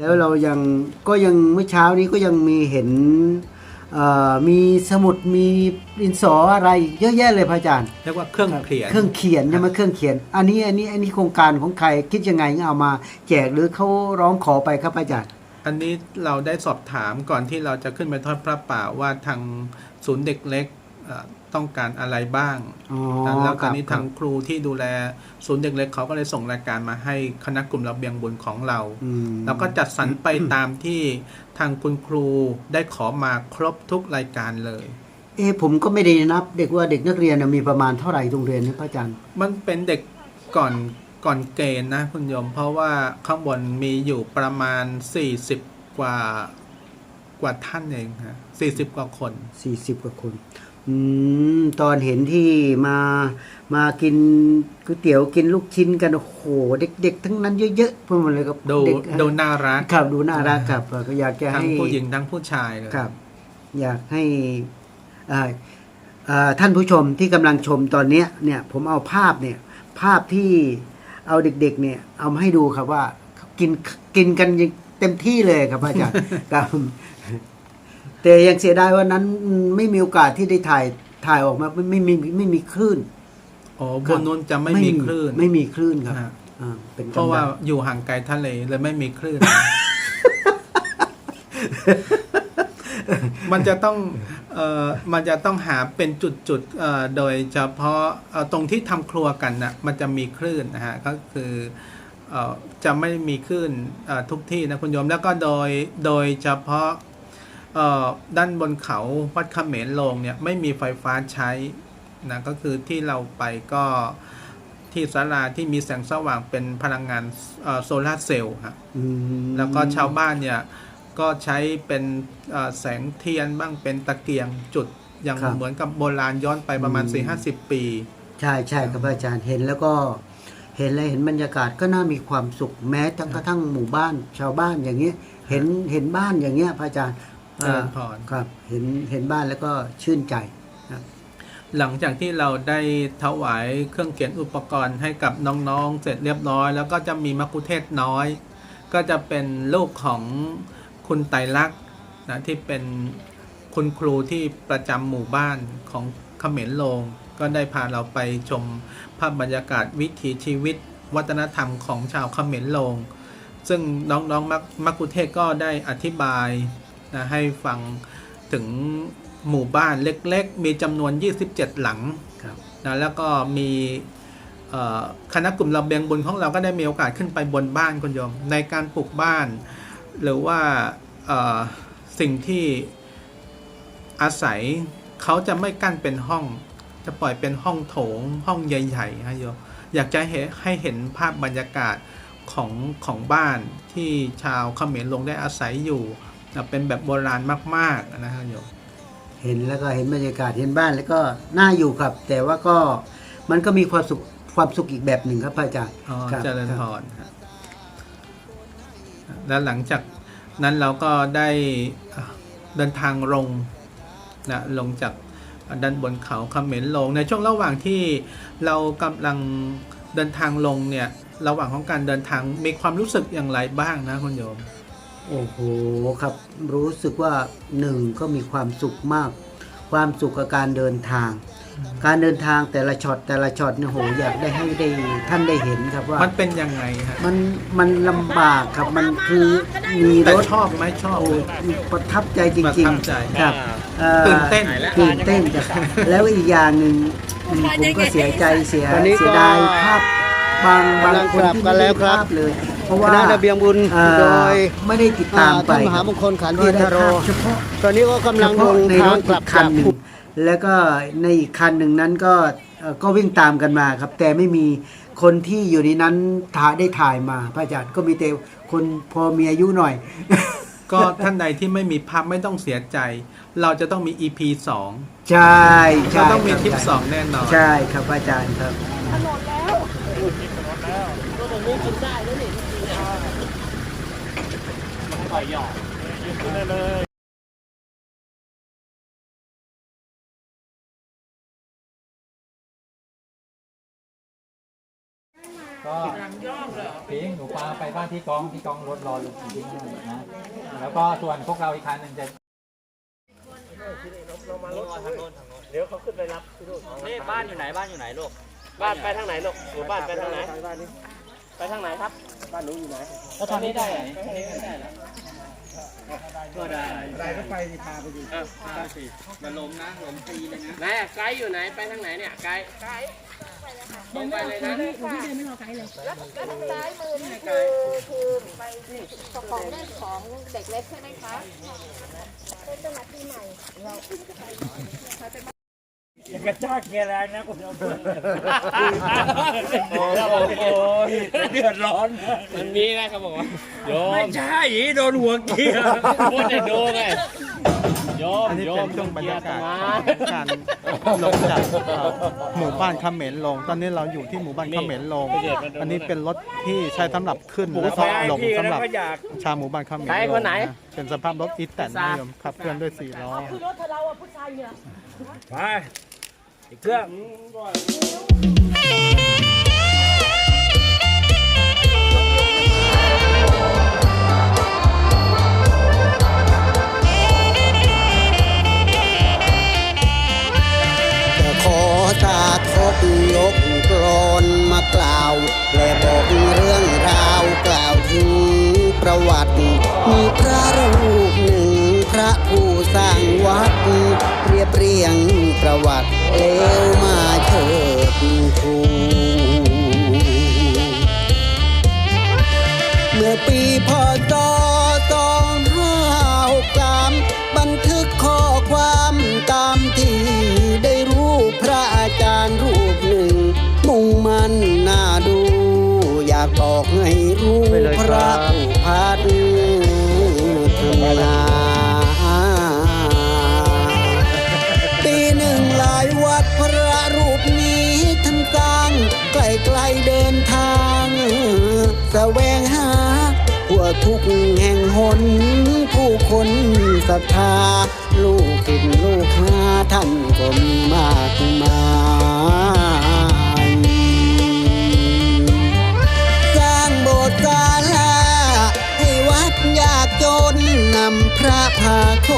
แล้วเรายังก็ยังเมื่อเช้านี้ก็ยังมีเห็นเอ่อมีสมุดมีดินสออะไรเยอะแยะเลยพระอาจารย์เรียกว่าเครื่องเขียนเครื่องเขียนใช่ไหมเครื่องเขียน อันนี้อันนี้อันนี้โครงการของใครคิดยังไงเอามา แจกหรือเขาร้องขอไปครับพระอาจารย์ อันนี้เราได้สอบถามก่อนที่เราจะขึ้นไปทอดพระป่าว่าทางศูนย์เด็กเล็กเอ่อ ต้องการอะไรบ้างอ๋อแล้วตอนนี้ครัทาบงครูที่ดูแลศูนย์เด็กเล็กเขาก็เลยส่งรายการมาให้คณะกลุ่มระเบียงบุญของเราอืมเราก็จัดสรรไปตามที่ทางคุณครูได้ขอมาครบทุกรายการเลย เอะผมก็ไม่ได้นับ เด็กว่าเด็กนักเรียนน่ะมีประมาณเท่าไหร่โรงเรียนนะพระอาจารย์ มันเป็นเด็กก่อนก่อนเกณฑ์นะคุณโยม เพราะว่าข้างบนมีอยู่ประมาณ 40 กว่ากว่าท่านเองฮะ40กว่าคนสี่สิบกว่าคน อืมตอนเห็นที่มามากินก๋วยเตี๋ยวกินลูกชิ้นกันโอ้โหเด็ก ๆ ทั้งนั้นเยอะๆพวกมันเลยครับดูเด็กดูน่ารักครับดูน่ารักครับก็อยากจะทั้งให้ผู้หญิงทั้งผู้ชายเลยครับ อยากให้อ่าอ่าท่านผู้ชมที่กำลังชมตอนเนี้ยเนี่ย ผมเอาภาพเนี่ย ภาพที่เอาเด็ก ๆ เนี่ย เอามาให้ดูครับว่ากินกินกันเต็มที่เลยครับอาจารย์ ครับ แต่ยังเสียดายว่านั้นไม่มีโอกาสที่ได้ถ่ายถ่ายออกมาไม่ไม่มีไม่มีคลื่น อ๋อบนนู้นจะไม่มีคลื่น ไม่มีคลื่นครับฮะอ่าเป็นเพราะว่ากำลังอยู่ห่างไกลทะเลเลยไม่มีคลื่น มันจะต้องเอ่อมันจะต้องหาเป็นจุดๆเอ่อโดยเฉพาะเอ่อตรงที่ทำครัวกันนะมันจะมีคลื่นนะฮะก็คือเอ่อจะไม่มีคลื่นเอ่อทุกที่นะคุณโยมแล้วก็โดยโดยเฉพาะเอ่อ ด้านบนเขาวัดเขมรลงเนี่ยไม่มีไฟฟ้าใช้นะก็คือที่เราไปก็ที่ศาลาที่มีแสงสว่างเป็นพลังงานเอ่อโซลาร์เซลล์ฮะอืมแล้วก็ชาวบ้านเนี่ยก็ใช้เป็นเอ่อแสงเทียนบ้างเป็นตะเกียงจุดอย่างครับเหมือนกับโบราณย้อนไปประมาณอืม4ี่ห้าสิบปี ใช่ใช่ครับอาจารย์เห็นแล้วก็เห็นแล้วเห็นบรรยากาศก็น่ามีความสุขแม้ทั้งกระทั่งหมู่บ้านชาวบ้านอย่างเงี้ยเห็นเห็นบ้านอย่างเงี้ยพระอาจารย์ เจริญพรครับ เห็นเห็นบ้านแล้วก็ชื่นใจหลังจากที่เราได้ถวายเครื่องเขียนอุปกรณ์ให้กับน้องๆ เสร็จเรียบร้อย แล้วก็จะมีมักคุเทศก์น้อย ก็จะเป็นลูกของคุณไตรลักษณ์นะที่เป็นคุณครูที่ประจำหมู่บ้านของเขมรโลง ก็ได้พาเราไปชมภาพบรรยากาศวิถีชีวิต วัฒนธรรมของชาวเขมรโลง ซึ่งน้องๆมักมักคุเทศก์ก็ได้อธิบาย นะให้ฟังถึงหมู่บ้านเล็กๆ มีจำนวน 27 หลังครับนะแล้วก็มีเอ่อคณะกลุ่มระเบียงบุญของเราก็ได้มีโอกาสขึ้นไปบนบ้านคุณโยม ในการปลูกบ้าน หรือว่าเอ่อสิ่งที่อาศัยเขาจะไม่กั้นเป็นห้อง จะปล่อยเป็นห้องโถง ห้องใหญ่ๆฮะโยมอยากจะให้ให้เห็นภาพบรรยากาศของของบ้านที่ชาวเขมรลงได้อาศัยอยู่ นะเป็นแบบโบราณมากๆนะฮะโยมเห็นแล้วก็เห็นบรรยากาศเห็นบ้านแล้วก็น่าอยู่ครับ แต่ว่าก็มันก็มีความสุขความสุขอีกแบบหนึ่งครับพระอาจารย์อ๋อครับเจริญครับพรฮะแล้วหลังจากนั้นเราก็ได้เอ่อเดินทางลงนะลงจากด้านบนเขาเขมรลง ในช่วงระหว่างที่เรากำลังเดินทางลงเนี่ย ระหว่างของการเดินทางมีความรู้สึกอย่างไรบ้างนะคุณโยม โอ้โหครับรู้สึกว่าหนึ่งก็มีความสุขมาก ความสุขกับการเดินทาง การเดินทางแต่ละช็อตแต่ละช็อตเนี่ยโหอยากได้ให้ได้ท่านได้เห็นครับว่า มันเป็นยังไงฮะมันมันลำบากครับมันคือมีแต่รถชอบไหมชอบโอ้ไหม ประทับใจจประริงทับใจ ๆครับอ่อตื่นเต้น ตื่นเต้นจ้ะแล้วอีกอย่างหนึ่งอืมผมก็เสียใจเสียตอนนี้ก็เสียดายภาพบางบางกำลังคนกลับที่กันไม่แล้ได้วครับ ภาพเลยเพ ราะคว่าณะระเบียงบุญเอ่อโดยไม่ได้ติดตามไปท่านมหามงคลขันก็ธีได้ทโร ภาพเฉพาะ ตอนนี้ก็กำลังเฉลพาะงในทารงถกอีลับกคัจานกหนึ่งภู แล้วก็ในอีกคันหนึ่งนั้นก็เอ่อก็วิ่งตามกันมาครับ แต่ไม่มีคนที่อยู่ในนั้นถ่ายได้ถ่ายมาพระอาจารย์ก็มีแต่คนพอมีอายุหน่อย ก็ท่านใดที่ไม่มีภาพไม่ต้องเสียใจ เราจะต้องมี EP สองใช่ใช่เราต้องมีรับคลิปสองแน่นอน ใช่ครับอาจารย์ครับก็ พิงหนูพาไปบ้านที่กองที่กองรถรอลุงพิงให้นะแล้วก็ส่วนพวกเราอีกคันหนึ่งจะนี่บ้านอยู่ไหนบ้านอยู่ไหนลูกบ้านไปทางไหนลูกหมู่บ้านไปทางไหนไปทางไหนครับ บ้านหนูอยู่ไหนแล้วตอนนี้ได้ไหนก็ได้ได้ก็ไปพาไปดูเออพาสิมาลมนะลมตีเลยนะไหนอะไกด์อยู่ไหนไปทางไหนเนี่ยไกด์ไกด์ตรงไปเลยนะแล้วแล้วทางซ้ายมือนี่คือคือไปของเล่นของเด็กเล็กใช่ไหมคะเป็นเจ้าหน้าที่ใหม่เรา กระชากเกียร์แรงนะคุณเอาเพื่อนโอ้โหเดือดร้อนมันมีนะครับบอกว่าโยไม่ใช่อีโดนหัวเกียร์พูดจะโดนไงโยมอันนี้โยเป็มนช่วงบรรยากาศมาของการลงจากเอ่อหมู่บ้านเขมรลง ตอนนี้เราอยู่ที่หมู่บ้านเขมรลง อันนี้เป็นรถที่ใช้สำหรับขึ้นแล้วก็ลงพี่สำหรับชาวหมู่บ้านเขมรใครลคนงไหนะเป็นสภาพรถอีแตนนิยมขับเคลื่อนด้วยสี่ล้อไป อีกเครื่องจะขอสาธกยกกรอนมากล่าว และบอกเรื่องราวกล่าวถึงประวัติ มีพระรูปหนึ่ง ระผู้สร้างวัดเรียบเรียงประวัติแล้วมาเชิดชูเมื่อปีพศ2563บันทึกข้อความตามที่ได้รู้พระอาจารย์รูปหนึ่ง มุ่งมันน่าดู อยากบอกให้รู้ไปเลยพครัระ ไกลไกลๆเดินทางแสวงหาทั่วทุกแห่งหน ผู้คนศรัทธา ลูกศิษย์ลูกหาท่านก็มีมากมายสร้างโบสถ์ศาลาให้วัดยากจนนำพระพาโบ